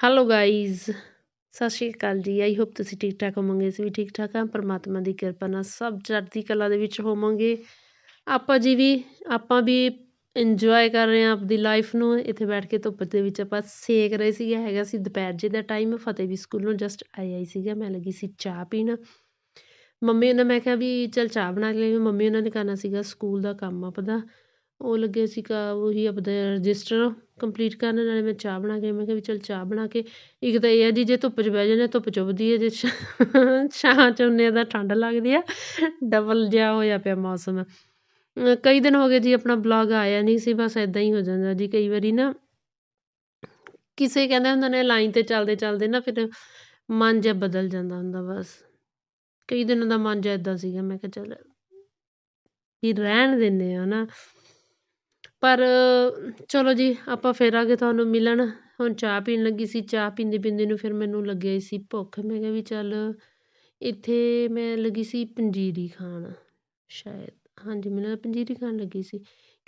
Hello guys ਸਤਿ ਸ਼੍ਰੀ ਅਕਾਲ ਜੀ। I hope ਤੁਸੀਂ ਠੀਕ ਠਾਕ ਹੋਵੋਗੇ। ਅਸੀਂ ਵੀ ਠੀਕ ਠਾਕ ਹਾਂ। ਪਰਮਾਤਮਾ ਦੀ ਕਿਰਪਾ ਨਾਲ ਸਭ ਚੜ੍ਹਦੀ ਕਲਾ ਦੇ ਵਿੱਚ ਹੋਵਾਂਗੇ। ਆਪਾਂ ਜੀ ਵੀ, ਆਪਾਂ ਵੀ ਇੰਜੋਏ ਕਰ ਰਹੇ ਹਾਂ ਆਪਦੀ ਲਾਈਫ ਨੂੰ। ਇੱਥੇ ਬੈਠ ਕੇ ਧੁੱਪ ਦੇ ਵਿੱਚ ਆਪਾਂ ਸੇਕ ਰਹੇ ਸੀਗੇ। ਹੈਗਾ ਸੀ ਦੁਪਹਿਰ ਜੇ ਦਾ ਟਾਈਮ ਫਤਿਹ ਵੀ ਸਕੂਲੋਂ ਜਸਟ ਆਈ ਆਈ ਸੀਗਾ। ਮੈਂ ਲੱਗੀ ਸੀ ਚਾਹ ਪੀਣ। ਮੰਮੀ ਉਹਨਾਂ, ਮੈਂ ਕਿਹਾ ਵੀ ਚਲ ਚਾਹ ਬਣਾ ਕੇ ਲਈ ਮੰਮੀ ਉਹਨਾਂ ਨੇ ਕਰਨਾ ਸੀਗਾ ਸਕੂਲ ਦਾ ਕੰਮ ਆਪਦਾ। ਉਹ ਲੱਗੇ ਸੀਗਾ ਉਹੀ ਆਪਦਾ ਰਜਿਸਟਰ ਕੰਪਲੀਟ ਕਰਨ, ਨਾਲੇ ਮੈਂ ਚਾਹ ਬਣਾ ਕੇ, ਮੈਂ ਕਿਹਾ ਵੀ ਚੱਲ ਚਾਹ ਬਣਾ ਕੇ, ਇੱਕ ਤਾਂ ਇਹ ਆ ਜੀ ਜੇ ਧੁੱਪ 'ਚ ਬਹਿ ਜਾਂਦੇ ਧੁੱਪ ਚੁੱਭਦੀ ਹੈ ਜੇ ਛਾਂ 'ਚ ਹੁੰਦੇ ਤਾਂ ਠੰਡ ਲੱਗਦੀ ਆ ਡਬਲ ਜਿਹਾ ਹੋਇਆ ਪਿਆ ਮੌਸਮ। ਕਈ ਦਿਨ ਹੋ ਗਏ ਜੀ ਆਪਣਾ ਬਲੌਗ ਆਇਆ ਨਹੀਂ ਸੀ, ਬਸ ਇਦਾਂ ਹੀ ਹੋ ਜਾਂਦਾ ਜੀ, ਕਈ ਵਾਰੀ ਨਾ ਕਿਸੇ ਕਹਿੰਦੇ ਹੁੰਦੇ ਨੇ ਲਾਈਨ ਤੇ ਚੱਲਦੇ ਚੱਲਦੇ ਨਾ ਫਿਰ ਮਨ ਜਿਹਾ ਬਦਲ ਜਾਂਦਾ ਹੁੰਦਾ ਬਸ। ਕਈ ਦਿਨਾਂ ਦਾ ਮਨ ਜਿਹਾ ਇਦਾਂ ਸੀਗਾ, ਮੈਂ ਕਿਹਾ ਚੱਲ ਵੀ ਰਹਿਣ ਦਿੰਦੇ ਆ ਨਾ। ਪਰ, ਚਲੋ ਜੀ, ਆਪਾਂ ਫਿਰ ਆ ਗਏ ਤੁਹਾਨੂੰ ਮਿਲਣ। ਹੁਣ ਚਾਹ ਪੀਣ ਲੱਗੀ ਸੀ, ਚਾਹ ਪੀਂਦੇ ਪੀਂਦੇ ਨੂੰ ਫਿਰ ਮੈਨੂੰ ਲੱਗਿਆ ਸੀ ਭੁੱਖ। ਮੈਂ ਕਿਹਾ ਵੀ ਚੱਲ, ਇੱਥੇ ਮੈਂ ਲੱਗੀ ਸੀ ਪੰਜੀਰੀ ਖਾਣ, ਸ਼ਾਇਦ। ਹਾਂਜੀ, ਮੈਨੂੰ ਪੰਜੀਰੀ ਖਾਣ ਲੱਗੀ ਸੀ।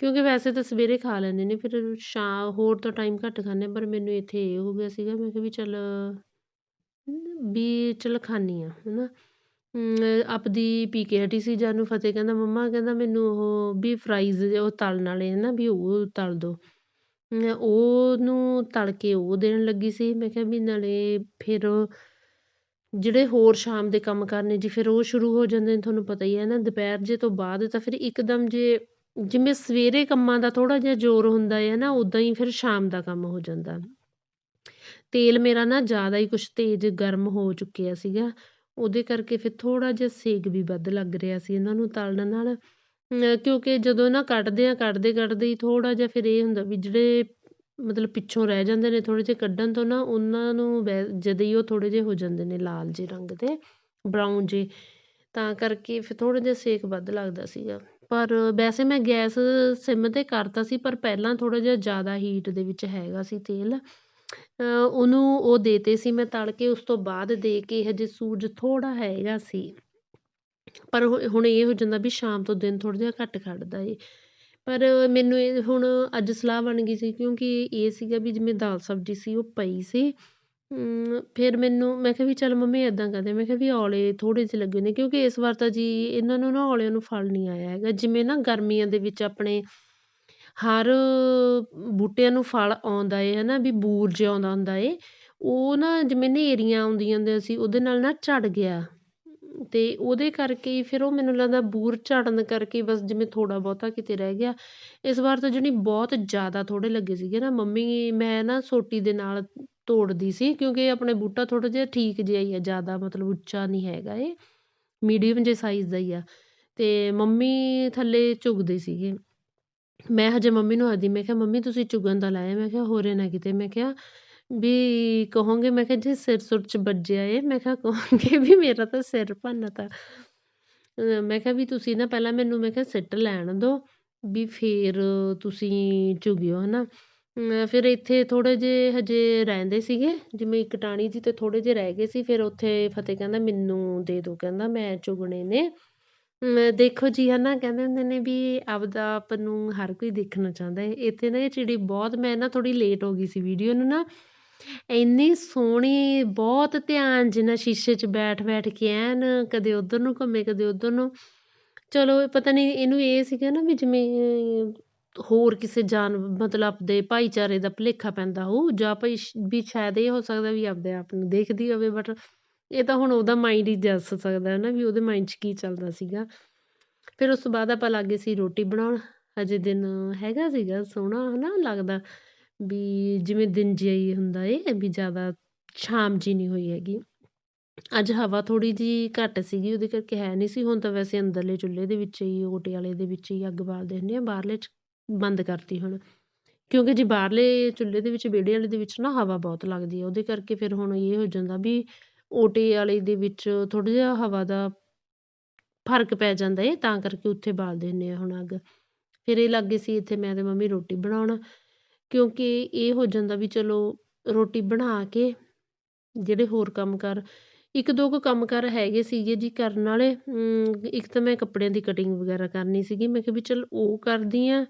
ਕਿਉਂਕਿ ਵੈਸੇ ਤਾਂ ਸਵੇਰੇ ਖਾ ਲੈਂਦੇ ਨੇ, ਫਿਰ ਸ਼ਾਮ ਹੋਰ ਤਾਂ ਟਾਈਮ ਘੱਟ ਖਾਂਦੇ ਪਰ ਮੈਨੂੰ ਇੱਥੇ ਇਹ ਹੋ ਗਿਆ ਸੀਗਾ, ਮੈਂ ਕਿਹਾ ਵੀ ਚੱਲ ਵੀ ਚੱਲ ਖਾਂਦੀ ਹਾਂ ਹੈ ਨਾ ਆਪਦੀ ਪੀ ਕੇ ਹਟੀ ਸੀ ਜਾਨੂੰ ਫਤਿਹ ਕਹਿੰਦਾ, ਮੰਮਾ, ਕਹਿੰਦਾ, ਮੈਨੂੰ ਉਹ ਵੀ ਫਰਾਈਜ਼ ਉਹ ਤਲਣ ਵਾਲੇ ਨਾ, ਵੀ ਉਹ ਤਲ ਦੋ। ਉਹਨੂੰ ਤਲ ਕੇ ਉਹ ਦੇਣ ਲੱਗੀ ਸੀ। ਮੈਂ ਕਿਹਾ, ਵੀ ਨਾਲੇ ਫਿਰ ਜਿਹੜੇ ਹੋਰ ਸ਼ਾਮ ਦੇ ਕੰਮ ਕਰਨੇ ਜੀ, ਫਿਰ ਉਹ ਸ਼ੁਰੂ ਹੋ ਜਾਂਦੇ ਨੇ, ਤੁਹਾਨੂੰ ਪਤਾ ਹੀ ਹੈ ਨਾ, ਦੁਪਹਿਰ ਜੇ ਤੋਂ ਬਾਅਦ ਤਾਂ ਫਿਰ ਇੱਕਦਮ ਜੇ, ਜਿਵੇਂ ਸਵੇਰੇ ਕੰਮਾਂ ਦਾ ਥੋੜਾ ਜਿਹਾ ਜ਼ੋਰ ਹੁੰਦਾ ਹੈ ਨਾ ਉਦਾਂ ਹੀ ਫਿਰ ਸ਼ਾਮ ਦਾ ਕੰਮ ਹੋ ਜਾਂਦਾ। ਤੇਲ ਮੇਰਾ ਨਾ ਜ਼ਿਆਦਾ ਹੀ ਕੁਛ ਤੇਜ਼ ਗਰਮ ਹੋ ਚੁੱਕਿਆ ਸੀਗਾ। ਉਹਦੇ ਕਰਕੇ ਫਿਰ ਥੋੜ੍ਹਾ ਜਿਹਾ ਸੇਕ ਵੀ ਵੱਧ ਲੱਗ ਰਿਹਾ ਸੀ ਇਹਨਾਂ ਨੂੰ ਤਲਣ ਨਾਲ। ਕਿਉਂਕਿ ਜਦੋਂ ਨਾ ਕੱਟਦੇ ਹਾਂ ਕੱਟਦੇ ਕੱਟਦੇ ਹੀ ਥੋੜ੍ਹਾ ਜਿਹਾ ਫਿਰ ਇਹ ਹੁੰਦਾ ਵੀ ਜਿਹੜੇ ਮਤਲਬ ਪਿੱਛੋਂ ਰਹਿ ਜਾਂਦੇ ਨੇ ਥੋੜ੍ਹੇ ਜਿਹੇ ਕੱਢਣ ਤੋਂ ਨਾ, ਉਹਨਾਂ ਨੂੰ ਵੈ ਜਦ ਹੀ ਉਹ ਥੋੜ੍ਹੇ ਜਿਹੇ ਹੋ ਜਾਂਦੇ ਨੇ ਲਾਲ ਜਿਹੇ ਰੰਗ ਦੇ ਬਰਾਊਨ ਜਿਹੇ, ਤਾਂ ਕਰਕੇ ਫਿਰ ਥੋੜ੍ਹਾ ਜਿਹਾ ਸੇਕ ਵੱਧ ਲੱਗਦਾ ਸੀਗਾ। ਪਰ ਵੈਸੇ ਮੈਂ ਗੈਸ ਸਿਮ 'ਤੇ ਕਰਤਾ ਸੀ, ਪਰ ਪਹਿਲਾਂ ਥੋੜ੍ਹਾ ਜਿਹਾ ਜ਼ਿਆਦਾ ਹੀਟ ਦੇ ਵਿੱਚ ਹੈਗਾ ਸੀ ਤੇਲ। ਉਹਨੂੰ ਉਹ ਦੇਤੇ ਸੀ ਮੈਂ ਤਲ ਕੇ ਉਸ ਤੋਂ ਬਾਅਦ ਦੇ ਕੇ ਹਜੇ ਸੂਰਜ ਥੋੜਾ ਹੈਗਾ ਸੀ, ਪਰ ਹੁਣ ਇਹ ਹੋ ਜਾਂਦਾ ਵੀ ਸ਼ਾਮ ਤੋਂ ਦਿਨ ਥੋੜ੍ਹਾ ਜਿਹਾ ਘੱਟ ਖੜਦਾ ਏ। ਪਰ ਮੈਨੂੰ ਇਹ ਹੁਣ ਅੱਜ ਸਲਾਹ ਬਣ ਗਈ ਸੀ ਕਿਉਂਕਿ ਇਹ ਸੀਗਾ ਵੀ ਜਿਵੇਂ ਦਾਲ ਸਬਜ਼ੀ ਸੀ, ਉਹ ਪਈ ਸੀ। ਫਿਰ ਮੈਨੂੰ, ਮੈਂ ਕਿਹਾ ਵੀ ਚੱਲ ਮੰਮੀ ਇੱਦਾਂ ਕਰਦੇ ਮੈਂ ਕਿਹਾ ਵੀ ਔਲੇ ਥੋੜ੍ਹੇ ਜਿਹੇ ਲੱਗੇ ਨੇ ਕਿਉਂਕਿ ਇਸ ਵਾਰ ਤਾਂ ਜੀ ਇਹਨਾਂ ਨੂੰ ਨਾ ਔਲਿਆਂ ਨੂੰ ਫਲ ਨਹੀਂ ਆਇਆ ਹੈਗਾ, ਜਿਵੇਂ ਨਾ ਗਰਮੀਆਂ ਦੇ ਵਿੱਚ ਆਪਣੇ ਹਰ ਬੂਟਿਆਂ ਨੂੰ ਫਲ ਆਉਂਦਾ ਏ ਹੈ ਨਾ ਵੀ ਬੂਰ ਜਿਹਾ ਆਉਂਦਾ ਹੁੰਦਾ ਏ, ਉਹ ਨਾ ਜਿਵੇਂ ਹਨੇਰੀਆਂ ਆਉਂਦੀਆਂ ਹੁੰਦੀਆਂ ਸੀ, ਉਹਦੇ ਨਾਲ ਨਾ ਝੜ ਗਿਆ। ਅਤੇ ਉਹਦੇ ਕਰਕੇ ਫਿਰ ਉਹ ਮੈਨੂੰ ਲੱਗਦਾ ਬੂਰ ਝੜਨ ਕਰਕੇ ਬਸ ਜਿਵੇਂ ਥੋੜ੍ਹਾ ਬਹੁਤਾ ਕਿਤੇ ਰਹਿ ਗਿਆ। ਇਸ ਵਾਰ ਤਾਂ ਜਿਹੜੀ ਬਹੁਤ ਜ਼ਿਆਦਾ ਥੋੜ੍ਹੇ ਲੱਗੇ ਸੀਗੇ ਨਾ, ਮੰਮੀ ਮੈਂ ਨਾ ਸੋਟੀ ਦੇ ਨਾਲ ਤੋੜਦੀ ਸੀ, ਕਿਉਂਕਿ ਆਪਣੇ ਬੂਟਾ ਥੋੜ੍ਹਾ ਜਿਹਾ ਠੀਕ ਜਿਹਾ ਹੀ ਆ, ਜ਼ਿਆਦਾ ਮਤਲਬ ਉੱਚਾ ਨਹੀਂ ਹੈਗਾ ਇਹ, ਮੀਡੀਅਮ ਜਿਹੇ ਸਾਈਜ਼ ਦਾ ਹੀ ਆ। ਅਤੇ ਮੰਮੀ ਥੱਲੇ ਝੁਕਦੇ ਸੀਗੇ। ਮੈਂ ਹਜੇ ਮੰਮੀ ਨੂੰ ਆਖਦੀ, ਮੈਂ ਕਿਹਾ, ਮੰਮੀ, ਤੁਸੀਂ ਚੁਗਣ ਦਾ ਲਾਇਆ ਮੈਂ ਕਿਹਾ, ਹੋਰੇ ਨਾ ਕਿਤੇ। ਮੈਂ ਕਿਹਾ, ਵੀ ਕਹੋਂਗੇ? ਮੈਂ ਕਿਹਾ, ਜੇ ਸਿਰ ਸੁਰ ਚ ਵੱਜਿਆ ਏ। ਮੈਂ ਕਿਹਾ, ਕਹੋਂਗੇ ਵੀ ਮੇਰਾ ਤਾਂ ਸਿਰ ਭੰਨਤਾ। ਮੈਂ ਕਿਹਾ, ਵੀ ਤੁਸੀਂ ਨਾ ਪਹਿਲਾਂ ਮੈਨੂੰ, ਮੈਂ ਕਿਹਾ, ਸਿੱਟ ਲੈਣ ਦੋ ਵੀ ਫਿਰ ਤੁਸੀਂ ਚੁਗਿਓ ਹੈ ਨਾ ਫਿਰ ਇੱਥੇ ਥੋੜ੍ਹੇ ਜਿਹੇ ਹਜੇ ਰਹਿੰਦੇ ਸੀਗੇ। ਜਿਵੇਂ ਇੱਕ ਟਾਣੀ ਜੀ ਤੇ ਥੋੜ੍ਹੇ ਜਿਹੇ ਰਹਿ ਗਏ ਸੀ। ਫਿਰ ਉੱਥੇ ਫਤਿਹ ਕਹਿੰਦਾ, ਮੈਨੂੰ ਦੇ ਦੋ ਕਹਿੰਦਾ, ਮੈਂ ਚੁਗਣੇ ਨੇ। ਦੇਖੋ ਜੀ ਹੈ ਨਾ ਕਹਿੰਦੇ ਹੁੰਦੇ ਨੇ ਵੀ ਆਪਦਾ ਆਪ ਨੂੰ ਹਰ ਕੋਈ ਦੇਖਣਾ ਚਾਹੁੰਦਾ ਹੈ। ਇੱਥੇ ਨਾ ਇਹ ਚਿੜੀ ਬਹੁਤ, ਮੈਂ ਨਾ ਥੋੜ੍ਹੀ ਲੇਟ ਹੋ ਗਈ ਸੀ ਵੀਡੀਓ ਨੂੰ ਨਾ। ਇੰਨੀ ਸੋਹਣੀ, ਬਹੁਤ ਧਿਆਨ ਜਿੰਨਾ ਸ਼ੀਸ਼ੇ 'ਚ ਬੈਠ ਬੈਠ ਕੇ ਐਨ, ਕਦੇ ਉੱਧਰ ਨੂੰ ਘੁੰਮੇ, ਕਦੇ ਉੱਧਰ ਨੂੰ। ਚਲੋ, ਪਤਾ ਨਹੀਂ, ਇਹਨੂੰ ਇਹ ਸੀਗਾ ਨਾ ਵੀ ਜਿਵੇਂ ਹੋਰ ਕਿਸੇ ਜਾਨ, ਮਤਲਬ ਆਪਦੇ ਭਾਈਚਾਰੇ ਦਾ ਭੁਲੇਖਾ ਪੈਂਦਾ ਹੋਊ, ਜਾਂ ਭਾਈ ਵੀ ਸ਼ਾਇਦ ਇਹ ਹੋ ਸਕਦਾ ਵੀ ਆਪਦੇ ਆਪ ਨੂੰ ਦੇਖਦੀ ਹੋਵੇ ਬਟ ਇਹ ਤਾਂ ਹੁਣ ਉਹਦਾ ਮਾਈਂਡ ਹੀ ਦੱਸ ਸਕਦਾ ਹੈ ਨਾ ਵੀ ਉਹਦੇ ਮਾਈਂਡ 'ਚ ਕੀ ਚੱਲਦਾ ਸੀਗਾ। ਫਿਰ ਉਸ ਤੋਂ ਬਾਅਦ ਆਪਾਂ ਲੱਗ ਗਏ ਸੀ ਰੋਟੀ ਬਣਾਉਣ, ਹਜੇ ਦਿਨ ਹੈਗਾ ਸੀਗਾ, ਸੋਹਣਾ ਹੈ ਨਾ ਲੱਗਦਾ ਵੀ ਜਿਵੇਂ ਦਿਨ ਜਿਹਾ ਹੀ ਹੁੰਦਾ ਏ ਵੀ ਜ਼ਿਆਦਾ ਸ਼ਾਮ ਜਿਹੀ ਨਹੀਂ ਹੋਈ ਹੈਗੀ। ਅੱਜ ਹਵਾ ਥੋੜ੍ਹੀ ਜਿਹੀ ਘੱਟ ਸੀਗੀ, ਉਹਦੇ ਕਰਕੇ ਹੈ ਨਹੀਂ ਸੀ, ਹੁਣ ਤਾਂ ਵੈਸੇ ਅੰਦਰਲੇ ਚੁੱਲ੍ਹੇ ਦੇ ਵਿੱਚ ਹੀ, ਓਟੇ ਵਾਲੇ ਦੇ ਵਿੱਚ ਹੀ ਅੱਗ ਬਾਲਦੇ ਹੁੰਦੇ ਆ ਬਾਹਰਲੇ 'ਚ ਬੰਦ ਕਰਤੀ ਹੁਣ। ਕਿਉਂਕਿ ਜੀ ਬਾਹਰਲੇ ਚੁੱਲ੍ਹੇ ਦੇ ਵਿੱਚ, ਵਿਹੜੇ ਵਾਲੇ ਦੇ ਵਿੱਚ ਨਾ ਹਵਾ ਬਹੁਤ ਲੱਗਦੀ ਹੈ, ਉਹਦੇ ਕਰਕੇ ਫਿਰ ਹੁਣ ਇਹ ਹੋ ਜਾਂਦਾ ਵੀ ਓਟੇ ਵਾਲੇ ਦੇ ਵਿੱਚ ਥੋੜ੍ਹਾ ਜਿਹਾ ਹਵਾ ਦਾ ਫ਼ਰਕ ਪੈ ਜਾਂਦਾ ਏ, ਤਾਂ ਕਰਕੇ ਉੱਥੇ ਬਾਲਦੇ ਹੁੰਦੇ ਹਾਂ ਹੁਣ ਅੱਗ। ਫਿਰ ਇਹ ਲੱਗ ਲੱਗੇ ਸੀ ਇੱਥੇ ਮੈਂ ਤੇ ਮੰਮੀ ਰੋਟੀ ਬਣਾਉਣ, ਕਿਉਂਕਿ ਇਹ ਹੋ ਜਾਂਦਾ ਵੀ ਚਲੋ ਰੋਟੀ ਬਣਾ ਕੇ ਜਿਹੜੇ ਹੋਰ ਕੰਮ ਕਾਰ, ਇੱਕ ਦੋ ਕੁ ਕੰਮ ਕਾਰ ਹੈਗੇ ਸੀਗੇ ਜੀ ਕਰਨ ਵਾਲੇ ਇੱਕ ਤਾਂ ਮੈਂ ਕੱਪੜਿਆਂ ਦੀ ਕਟਿੰਗ ਵਗੈਰਾ ਕਰਨੀ ਸੀਗੀ, ਮੈਂ ਕਿਹਾ ਵੀ ਚਲ ਉਹ ਕਰਦੀ ਹਾਂ,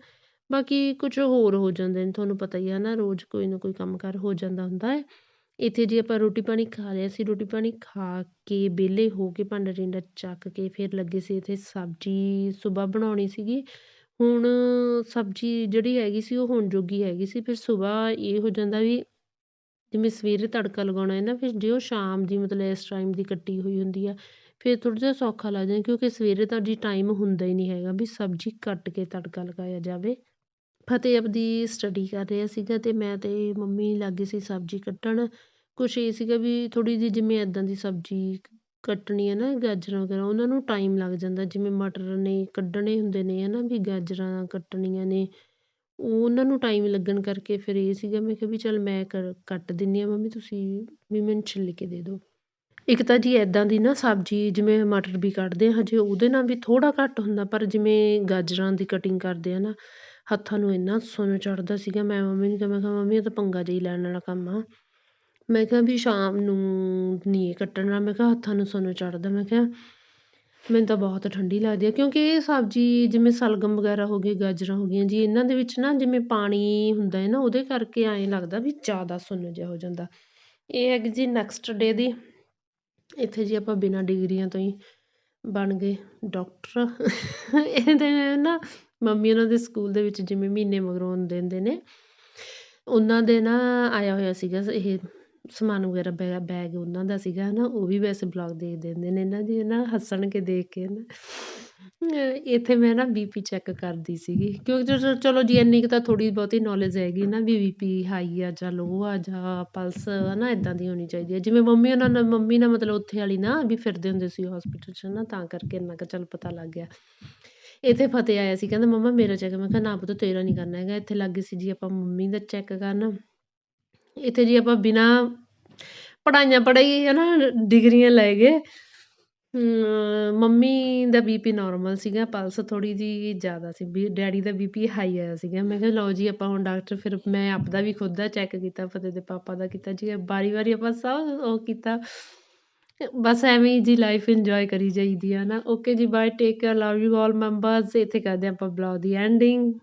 ਬਾਕੀ ਕੁਝ ਹੋਰ ਹੋ ਜਾਂਦੇ ਨੇ ਤੁਹਾਨੂੰ ਪਤਾ ਹੀ ਹੈ ਨਾ, ਰੋਜ਼ ਕੋਈ ਨਾ ਕੋਈ ਕੰਮ ਕਾਰ ਹੋ ਜਾਂਦਾ ਹੁੰਦਾ ਹੈ ਇੱਥੇ ਜੇ ਆਪਾਂ ਰੋਟੀ ਪਾਣੀ ਖਾ ਲਿਆ ਸੀ, ਰੋਟੀ ਪਾਣੀ ਖਾ ਕੇ ਵਿਹਲੇ ਹੋ ਕੇ ਭਾਂਡਾ ਟਿੰਡਾ ਚੱਕ ਕੇ ਫਿਰ ਲੱਗੇ ਸੀ ਇੱਥੇ ਸਬਜ਼ੀ ਸੁਬਾਹ ਬਣਾਉਣੀ ਸੀਗੀ। ਹੁਣ ਸਬਜ਼ੀ ਜਿਹੜੀ ਹੈਗੀ ਸੀ ਉਹ ਹੁਣ ਜੋਗੀ ਹੈਗੀ ਸੀ, ਫਿਰ ਸੁਬਾਹ ਇਹ ਹੋ ਜਾਂਦਾ ਵੀ ਜਿਵੇਂ ਸਵੇਰੇ ਤੜਕਾ ਲਗਾਉਣਾ ਹੈ ਨਾ, ਫਿਰ ਜੇ ਉਹ ਸ਼ਾਮ ਦੀ ਮਤਲਬ ਇਸ ਟਾਈਮ ਦੀ ਕੱਟੀ ਹੋਈ ਹੁੰਦੀ ਆ, ਫਿਰ ਥੋੜ੍ਹਾ ਜਿਹਾ ਸੌਖਾ ਲੱਗ ਜਾਂਦਾ ਕਿਉਂਕਿ ਸਵੇਰੇ ਤਾਂ ਜੀ ਟਾਈਮ ਹੁੰਦਾ ਹੀ ਨਹੀਂ ਹੈਗਾ ਵੀ ਸਬਜ਼ੀ ਕੱਟ ਕੇ ਤੜਕਾ ਲਗਾਇਆ ਜਾਵੇ। ਫਤਿਹ ਆਪਦੀ ਸਟੱਡੀ ਕਰ ਰਿਹਾ ਸੀਗਾ ਅਤੇ ਮੈਂ ਅਤੇ ਮੰਮੀ ਲੱਗ ਗਏ ਸੀ ਸਬਜ਼ੀ ਕੱਟਣ। ਕੁਛ ਇਹ ਸੀਗਾ ਵੀ ਥੋੜ੍ਹੀ ਜਿਹੀ ਜਿਵੇਂ ਇੱਦਾਂ ਦੀ ਸਬਜ਼ੀ ਕੱਟਣੀ ਹੈ ਨਾ ਗਾਜਰਾਂ ਵਗੈਰਾ, ਉਹਨਾਂ ਨੂੰ ਟਾਈਮ ਲੱਗ ਜਾਂਦਾ, ਜਿਵੇਂ ਮਟਰ ਨੇ ਕੱਢਣੇ ਹੁੰਦੇ ਨੇ ਹੈ ਨਾ ਵੀ ਗਾਜਰਾਂ ਕੱਟਣੀਆਂ ਨੇ ਉਹਨਾਂ ਨੂੰ ਟਾਈਮ ਲੱਗਣ ਕਰਕੇ ਫਿਰ ਇਹ ਸੀਗਾ, ਮੈਂ ਕਿਹਾ ਵੀ ਚੱਲ ਮੈਂ ਕਰ, ਕੱਟ ਦਿੰਦੀ ਹਾਂ, ਮੰਮੀ ਤੁਸੀਂ ਵੀ ਮੈਨੂੰ ਛਿੱਲ ਕੇ ਦੇ ਦਿਓ। ਇੱਕ ਤਾਂ ਜੀ ਇੱਦਾਂ ਦੀ ਨਾ ਸਬਜ਼ੀ, ਜਿਵੇਂ ਮਟਰ ਵੀ ਕੱਢਦੇ ਹਾਂ, ਹਜੇ ਉਹਦੇ ਨਾਲ ਵੀ ਥੋੜ੍ਹਾ ਘੱਟ ਹੁੰਦਾ, ਪਰ ਜਿਵੇਂ ਗਾਜਰਾਂ ਦੀ ਕਟਿੰਗ ਕਰਦੇ ਆ ਨਾ, ਹੱਥਾਂ ਨੂੰ ਇੰਨਾ ਸੁੰਨ ਚੜ੍ਹਦਾ ਸੀਗਾ, ਮੈਂ ਮੰਮੀ ਨੂੰ ਕਿਹਾ, ਮੈਂ ਕਿਹਾ ਮੰਮੀ ਇਹ ਤਾਂ ਪੰਗਾ ਜਿਹਾ ਹੀ ਲੈਣ ਵਾਲਾ ਕੰਮ ਆ। ਮੈਂ ਕਿਹਾ ਵੀ ਸ਼ਾਮ ਨੂੰ ਨਹੀਂ ਇਹ ਕੱਟਣਾ ਮੈਂ ਕਿਹਾ ਹੱਥਾਂ ਨੂੰ ਸੁੰਨ ਚੜ੍ਹਦਾ, ਮੈਂ ਕਿਹਾ ਮੈਨੂੰ ਤਾਂ ਬਹੁਤ ਠੰਡੀ ਲੱਗਦੀ ਹੈ ਕਿਉਂਕਿ ਇਹ ਸਬਜ਼ੀ ਜਿਵੇਂ ਸਲਗਮ ਵਗੈਰਾ ਹੋ ਗਈ ਗਾਜਰਾਂ ਹੋ ਗਈਆਂ ਜੀ, ਇਹਨਾਂ ਦੇ ਵਿੱਚ ਨਾ ਜਿਵੇਂ ਪਾਣੀ ਹੁੰਦਾ ਹੈ ਨਾ, ਉਹਦੇ ਕਰਕੇ ਐਂ ਲੱਗਦਾ ਵੀ ਜ਼ਿਆਦਾ ਸੁੰਨ ਜਿਹਾ ਹੋ ਜਾਂਦਾ। ਇਹ ਹੈਗੀ ਜੀ ਨੈਕਸਟ ਡੇ ਦੀ, ਇੱਥੇ ਜੀ ਆਪਾਂ ਬਿਨਾਂ ਡਿਗਰੀਆਂ ਤੋਂ ਹੀ ਬਣ ਗਏ ਡਾਕਟਰ ਇਹਦੇ ਨਾ ਮੰਮੀ ਉਹਨਾਂ ਦੇ ਸਕੂਲ ਦੇ ਵਿੱਚ ਜਿਵੇਂ ਮਹੀਨੇ ਮਗਰੋਂ ਆਉਂਦੇ ਹੁੰਦੇ ਨੇ, ਉਹਨਾਂ ਦੇ ਨਾ ਆਇਆ ਹੋਇਆ ਸੀਗਾ ਇਹ ਸਮਾਨ ਵਗੈਰਾ ਬੈ ਬੈਗ ਉਹਨਾਂ ਦਾ ਸੀਗਾ ਹੈ ਨਾ ਉਹ ਵੀ ਵੈਸੇ ਬਲੋਗ ਦੇਖ ਦਿੰਦੇ ਨੇ ਇਹਨਾਂ ਦੀ ਨਾ ਹੱਸਣ ਕੇ ਦੇਖ ਕੇ ਨਾ ਇੱਥੇ ਮੈਂ ਨਾ ਬੀ ਪੀ ਚੈੱਕ ਕਰਦੀ ਸੀਗੀ, ਕਿਉਂਕਿ ਚਲੋ ਜੀ, ਇੰਨੀ ਕੁ ਤਾਂ ਥੋੜ੍ਹੀ ਬਹੁਤੀ ਨੌਲੇਜ ਹੈਗੀ ਨਾ, ਵੀ ਬੀ ਪੀ ਹਾਈ ਆ ਜਾਂ ਲੋਅ ਆ ਜਾਂ ਪਲਸ ਹੈ ਨਾ ਇੱਦਾਂ ਦੀ ਹੋਣੀ ਚਾਹੀਦੀ ਹੈ ਜਿਵੇਂ ਮੰਮੀ, ਉਹਨਾਂ ਨਾਲ, ਮੰਮੀ ਨਾਲ ਮਤਲਬ ਉੱਥੇ ਵਾਲੀ ਨਾ, ਵੀ ਫਿਰਦੇ ਹੁੰਦੇ ਸੀ ਹੋਸਪਿਟਲ 'ਚ ਨਾ ਤਾਂ ਕਰਕੇ ਇੰਨਾ ਕੁ ਚੱਲ ਪਤਾ ਲੱਗ ਗਿਆ। ਇੱਥੇ ਫਤਿਹ ਆਇਆ ਸੀ, ਕਹਿੰਦਾ, ਮੰਮਾ, ਮੇਰਾ ਚੈੱਕ ਮੈਂ ਕਿਹਾ, ਨਾ ਪੁੱਤ, ਤੇਰਾ ਨਹੀਂ ਕਰਨਾ ਹੈਗਾ, ਇੱਥੇ ਲੱਗ ਗਏ ਸੀ ਜੀ, ਆਪਾਂ ਮੰਮੀ ਦਾ ਚੈੱਕ ਕਰਨ। ਇੱਥੇ ਜੀ ਆਪਾਂ ਬਿਨਾਂ ਪੜ੍ਹਾਈਆਂ ਪੜ੍ਹਾਈ ਹੈ ਨਾ ਡਿਗਰੀਆਂ ਲੈ ਗਏ। ਮੰਮੀ ਦਾ ਬੀ ਪੀ ਨੋਰਮਲ ਸੀਗਾ ਪਲਸ ਥੋੜ੍ਹੀ ਜਿਹੀ ਜ਼ਿਆਦਾ ਸੀ। ਵੀ ਡੈਡੀ ਦਾ ਬੀ ਪੀ ਹਾਈ ਆਇਆ ਸੀਗਾ। ਮੈਂ ਕਿਹਾ ਲਓ ਜੀ, ਆਪਾਂ ਹੁਣ ਡਾਕਟਰ ਫਿਰ ਮੈਂ ਆਪਦਾ ਵੀ ਖੁਦ ਦਾ ਚੈੱਕ ਕੀਤਾ, ਫਤਿਹ ਦੇ ਪਾਪਾ ਦਾ ਕੀਤਾ ਜੀ ਵਾਰੀ ਵਾਰੀ ਆਪਾਂ ਸਭ ਉਹ ਕੀਤਾ। ਬਸ ਐਵੇਂ ਹੀ ਜੀ ਲਾਈਫ ਇੰਜੋਏ ਕਰੀ ਜਾਈਦੀ ਆ ਨਾ। ਓਕੇ ਜੀ bye take care love you all members ਇੱਥੇ ਕਰਦੇ ਆਪਾਂ ਬਲੌਗ ਦੀ ਐਂਡਿੰਗ